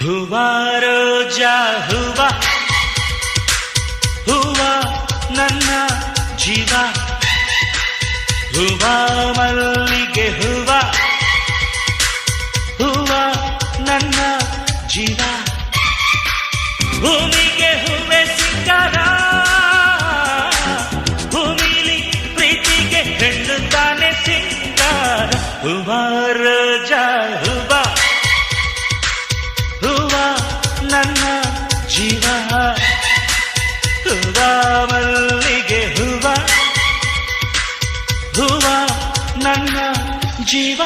ಹೂವ ರೋಜಾ ಹೂವ ಹೂವ ನನ್ನ ಜೀವ ಹೂವ ಮಲ್ಲಿಗೆ ಹೂವ ಹೂವ ನನ್ನ ಜೀವ ಭೂಮಿಗೆ ಹೂವೆ ಸಿಕ್ಕರ ಭೂಮಿಲಿ ಪ್ರೀತಿಗೆ ಹೆಣ್ಣು ತಾನೆ ಸಿಂಗಾರ ಹೂವ ರೋಜಾ ಹೂವ ನನ್ನ ಜೀವ. ಮಲ್ಲಿಗೆ ಹೂವ. ಹೂವ ನನ್ನ ಜೀವ.